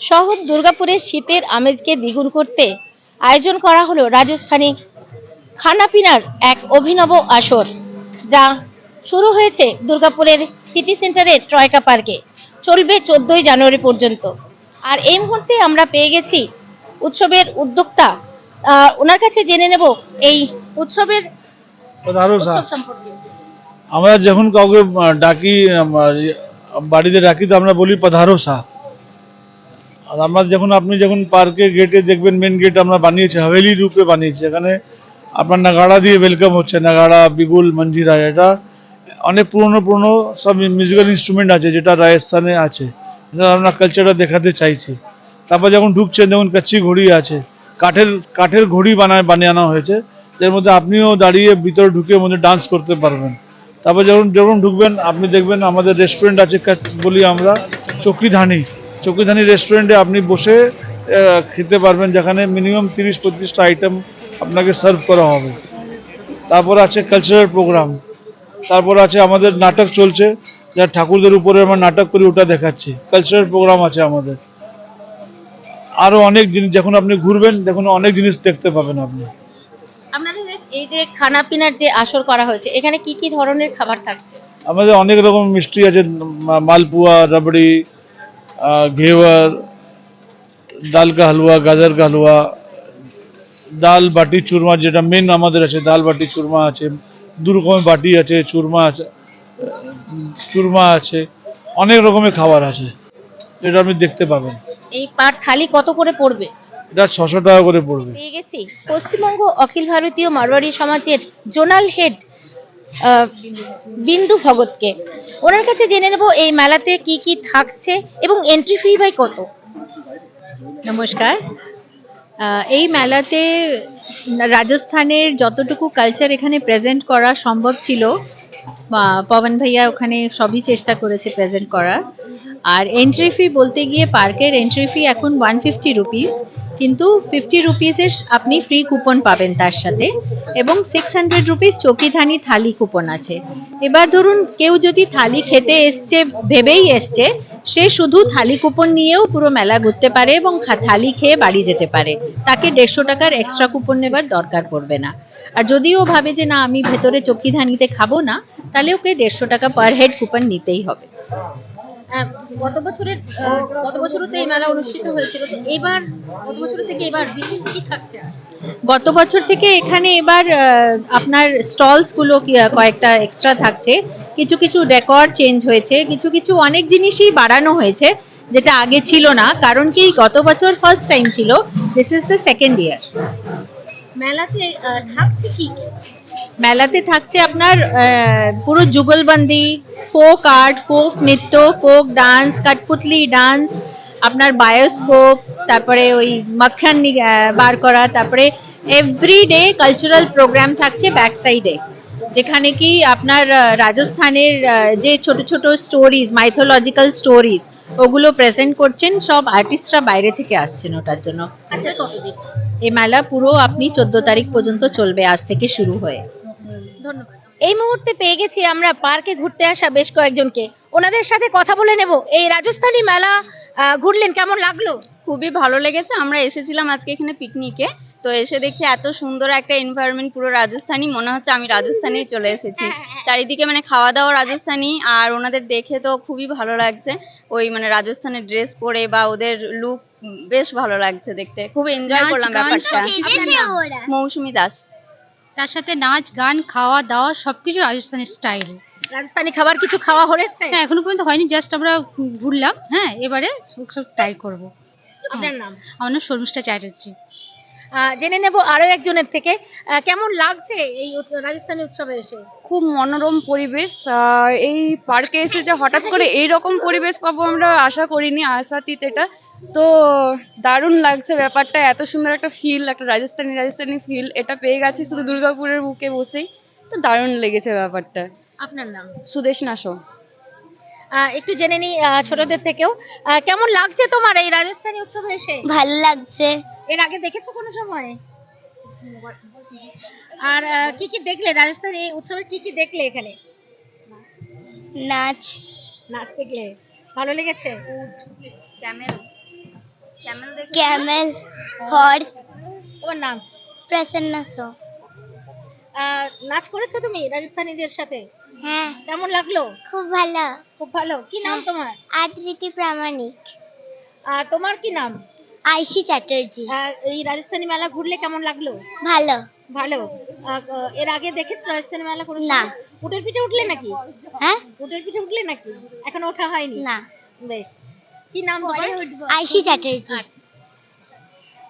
শহর দুর্গাপুরের শীতের আমেজকে দ্বিগুণ করতে আয়োজন করা হলো রাজস্থানী খানাপিনার এক অভিনব আসর যা শুরু হয়েছে দুর্গাপুরের সিটি সেন্টারের ট্রয়কা পার্কে। চলবে চোদ্দই জানুয়ারি পর্যন্ত। আর এই মুহূর্তে আমরা পেয়ে গেছি উৎসবের উদ্যোক্তা। আহ, ওনার কাছে জেনে নেব এই উৎসবের আমরা যখন কাউকে ডাকি বাড়িতে ডাকি তো আমরা বলি পধারো শাহ আর আমরা যখন, আপনি যখন পার্কে গেটে দেখবেন মেন গেট আমরা বানিয়েছি, হাভেলি রূপে বানিয়েছি, এখানে আপনার নাগাড়া দিয়ে ওয়েলকাম হচ্ছে, নাগাড়া, বিগুল, মঞ্জিরা, এটা অনেক পুরনো পুরনো সব মিউজিক্যাল ইনস্ট্রুমেন্ট আছে যেটা রাজস্থানে আছে, যেটা আমরা কালচারটা দেখাতে চাইছি। তারপর যখন ঢুকছেন, দেখুন কাচ্চি ঘড়ি আছে, কাঠের কাঠের ঘড়ি বানায় বানানো হয়েছে, এর মধ্যে আপনিও দাঁড়িয়ে ভিতরে ঢুকে মধ্যে ডান্স করতে পারবেন। তারপর যখন যখন ঢুকবেন, আপনি দেখবেন আমাদের রেস্টুরেন্ট আছে বলি আমরা, চকিধানি। চকিধানি রেস্টুরেন্টে আপনি বসে খেতে পারবেন যেখানে মিনিমাম তিরিশ পঁয়ত্রিশটা আইটেম আপনাকে সার্ভ করা হবে। তারপর আছে কালচারাল প্রোগ্রাম তারপর আছে আমাদের নাটক চলছে যা ঠাকুরদের উপরে আমরা নাটক করি ওটা দেখাচ্ছি। কালচারাল প্রোগ্রাম আছে আমাদের। আরও অনেক জিনিস যখন আপনি ঘুরবেন দেখুন অনেক জিনিস দেখতে পাবেন আপনি। আপনাদের এই যে খানাপিনার যে আসর করা হয়েছে এখানে কি কি ধরনের খাবার থাকছে? আমাদের অনেক রকম মিষ্টি আছে মালপুয়া রাবড়ি ঘেওয়ার ডাল কা হালুয়া গাজর কা হালুয়া ডাল বাটি চুরমা যেটা মেন আমাদের আছে ডাল বাটি চুরমা আছে দু রকমের বাটি আছে চুরমা আছে চুরমা আছে অনেক রকমের খাবার আছে যেটা আপনি দেখতে পাবেন। এই পার থালি কত করে পড়বে? এটা ছশো টাকা করে পড়বে। পেয়ে গেছি। পশ্চিমবঙ্গ অখিল ভারতীয় মারোয়াড়ি সমাজের জোনাল হেড বিন্দু ভগতকে ওনার কাছে জেনে নেব, এই মেলাতে কি কি থাকছে এবং এন্ট্রি ফি বাই কত? নমস্কার। এই মেলাতে রাজস্থানের যতটুকু কালচার এখানে প্রেজেন্ট করা সম্ভব ছিল পবন ভাইয়া ওখানে সবই চেষ্টা করেছে প্রেজেন্ট করার। আর এন্ট্রি ফি বলতে গিয়ে পার্কের এন্ট্রি ফি এখন ওয়ান ফিফটি রুপিস কিন্তু ফিফটি রুপিসের আপনি ফ্রি কুপন পাবেন তার সাথে এবং six hundred rupees Chokhi Dhani thali coupon আছে। এবার ধরুন কেউ যদি থালি খেতে এসছে, ভেবেই এসছে, সে শুধু থালি কুপন নিয়েও পুরো মেলা ঘুরতে পারে এবং থালি খেয়ে বাড়ি যেতে পারে। তাকে দেড়শো টাকার এক্সট্রা কুপন নেবার দরকার পড়বে না। আর যদিও ভাবে যে না, আমি ভেতরে চকিধানিতে খাব না, তাহলে ওকে দেড়শো টাকা পার হেড কুপন নিতেই হবে। গত বছরের গত বছরও তো এই মেলা অনুষ্ঠিত হয়েছিল তো এবার গত বছর থেকে এবার বিশেষ কি থাকছে? গত বছর থেকে এখানে এবার আপনার স্টলসগুলো কয়েকটা এক্সট্রা থাকছে। কিছু কিছু রেকর্ড চেঞ্জ হয়েছে কিছু কিছু অনেক জিনিসই বাড়ানো হয়েছে যেটা আগে ছিল না কারণ কি গত বছর ফার্স্ট টাইম ছিল this is the second year মেলাতে থাকছে কি? মেলাতে থাকছে আপনার পুরো যুগলবন্দি ফোক আর্ট ফোক নৃত্য ফোক ডান্স কাঠপুতলি ডান্স আপনার বায়োস্কোপ তারপরে ওই মাখান বার করা, তারপরে এভরিডে কালচারাল প্রোগ্রাম থাকছে ব্যাক সাইডে যেখানে কি আপনার রাজস্থানের যে ছোট ছোট স্টোরিজ মাইথোলজিক্যাল স্টোরিজ ওগুলো প্রেজেন্ট করছেন সব আর্টিস্টরা বাইরে থেকে আসছেন ওটার জন্য। আচ্ছা এই মেলা পুরো আপনি চোদ্দ তারিখ পর্যন্ত চলবে আজ থেকে শুরু হয়ে। ধন্যবাদ। এই মুহূর্তে পেয়ে গেছি আমরা পার্কে ঘুরতে আসা বেশ কয়েকজনকে। ওনাদের সাথে কথা বলে নেব। এই রাজস্থানী মেলা আহ, ঘুরলেন কেমন লাগল? খুবই ভালো লেগেছে। আমরা এসেছিলাম আজকে এখানে পিকনিকে তো এসে দেখছি এত সুন্দর একটা এনভায়রনমেন্ট পুরো রাজস্থানী। মনে হচ্ছে আমি রাজস্থানেই চলে এসেছি। চারিদিকে মানে খাওয়া দাওয়া রাজস্থানী আর ওনাদের দেখে তো খুবই ভালো লাগছে। ওই মানে রাজস্থানের ড্রেস পরে বা ওদের লুক বেশ ভালো লাগছে দেখতে। খুব এনজয় করলাম ব্যাপারটা। মৌসুমী দাস। তার সাথে নাচ গান খাওয়া দাওয়া সবকিছু রাজস্থানের স্টাইল রাজস্থানী খাবার কিছু খাওয়া হয়েছে? হ্যাঁ এখনও পর্যন্ত হয়নি জাস্ট আমরা ঘুরলাম। হ্যাঁ এবারে সব ট্রাই করব। আপনার নাম? আমার নাম শর্মিষ্ঠা চ্যাটার্জি। জেনে নেব আরও একজনের থেকে। আহ, কেমন লাগছে এই রাজস্থানী উৎসবে এসে? খুব মনোরম পরিবেশ। আহ, এই পার্কে এসে যে হঠাৎ করে এই রকম পরিবেশ পাবো আমরা আশা করিনি আশাতীত এটা। তো দারুণ লাগছে ব্যাপারটা এত সুন্দর একটা ফিল একটা রাজস্থানি রাজস্থানি ফিল এটা পেয়ে গেছি শুধু দুর্গাপুরের বুকে বসেই। তো দারুণ লেগেছে ব্যাপারটা। আপনার নাম? সুদেশ নাশো আহ, একটু জেনে নিই আহ, ছোটদের থেকেও। আহ, কেমন লাগছে তোমার এই রাজস্থানী উৎসবে এসে? ভালো লাগছে। এর আগে দেখেছ কোনো সময়? আর কি কি দেখলে? রাজস্থানী উৎসবে কি কি দেখলে এখানে? নাচ। নাচ দেখলে? ভালো লেগেছে? ক্যামেল। ক্যামেল দেখে ক্যামেল হর্স। তোমার নাম? প্রসন্না শো নাচ করেছ তুমি রাজস্থানীদের সাথে? হ্যাঁ। কেমন লাগল? খুব ভালো। খুব ভালো। কি নাম হ্যাঁ। তোমার? আদৃতি প্রামাণিক। তোমার কি নাম? আয়ুষী চ্যাটার্জি। আর এই রাজস্থানি মেলা ঘুরলে কেমন লাগল? ভালো। ভালো। এর আগে দেখেছ রাজস্থানি মেলা করে না। উটের পিঠে উঠলে নাকি? হ্যাঁ? উটের পিঠে উঠলে নাকি? এখন ওঠা হয়নি? না। বেশ। কি নাম তোমার? আইসি চ্যাটার্জি।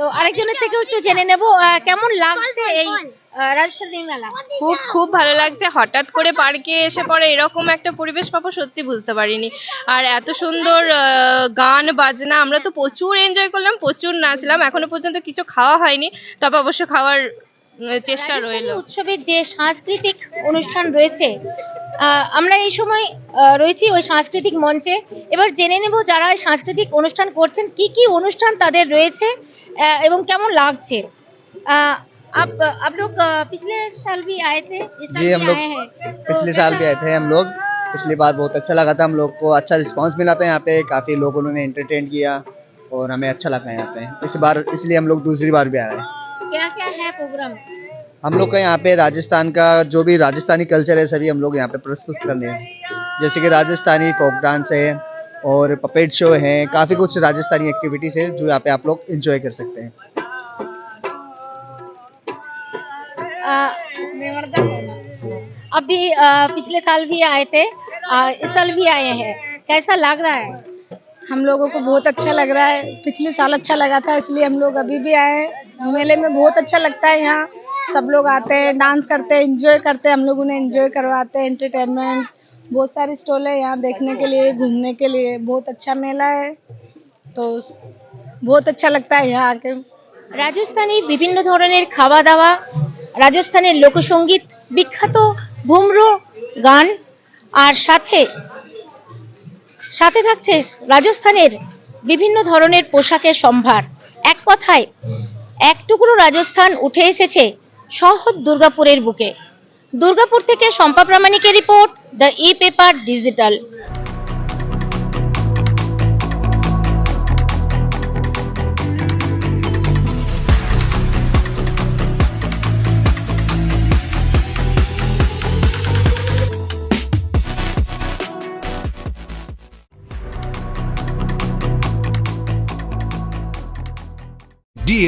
তো আরেকজনের থেকেও একটু জেনে নেব কেমন লাগছে এই রাজশাহী মেলা? খুব খুব ভালো লাগছে। হঠাৎ করে পার্কে এসে পরে এরকম একটা পরিবেশ পাবো সত্যি বুঝতে পারিনি। আর এত সুন্দর আহ, গান বাজনা আমরা তো প্রচুর এনজয় করলাম প্রচুর নাচলাম। এখনও পর্যন্ত কিছু খাওয়া হয়নি তবে অবশ্য খাওয়ার চেষ্টা রাজস্থানী রইলো উৎসবের যে সাংস্কৃতিক অনুষ্ঠান রয়েছে আহ, আমরা এই সময় আহ, রয়েছি ওই সাংস্কৃতিক মঞ্চে এবার জেনে নেব যারা এই সাংস্কৃতিক অনুষ্ঠান করছেন কি কি অনুষ্ঠান তাদের রয়েছে আহ, এবং কেমন লাগছে আহ, आप आप लोग अ, पिछले साल भी आए थे इस साल जी, भी हम लोग आए हैं तो पिछले साल भी कैसा- आए थे हम लोग पिछली बार बहुत अच्छा लगा था हम लोग को अच्छा रिस्पांस मिला था यहाँ पे काफ़ी लोग उन्होंने एंटरटेन किया और हमें अच्छा लगा यहाँ पे इस बार इसलिए हम लोग दूसरी बार भी आ रहे हैं क्या क्या है प्रोग्राम हम लोग का यहाँ पे राजस्थान का जो भी राजस्थानी कल्चर है सभी हम लोग यहाँ पे प्रस्तुत करने हैं। जैसे कि राजस्थानी फोक डांस है और पपेट शो है काफ़ी कुछ राजस्थानी एक्टिविटीज़ है जो यहाँ पे आप लोग इंजॉय कर सकते हैं। अ, अब भी अ, पिछले साल भी आए थे इस साल भी आए हैं। कैसा लग रहा है? हम लोगों को बहुत अच्छा लग रहा है पिछले साल अच्छा लगा था इसलिए हम लोग अभी भी आए हैं मेले में बहुत अच्छा लगता है यहाँ सब लोग आते हैं डांस करते हैं एंजॉय करते हैं हम लोग उन्हें एंजॉय करवाते हैं एंटरटेनमेंट बहुत सारी स्टॉल है यहाँ देखने के लिए घूमने के लिए बहुत अच्छा मेला है तो बहुत अच्छा लगता है यहाँ आके রাজস্থানে বিভিন্ন ধরনের খাওয়া দাওয়া রাজস্থানের লোকসঙ্গীত বিখ্যাত ঘুমরো গান আর সাথে সাথে থাকছে রাজস্থানের বিভিন্ন ধরনের পোশাকের সম্ভার। এক কথায়, এক টুকরো রাজস্থান উঠে এসেছে শহর দুর্গাপুরের বুকে। দুর্গাপুর থেকে Shampa প্রামাণিকের report, the E paper digital.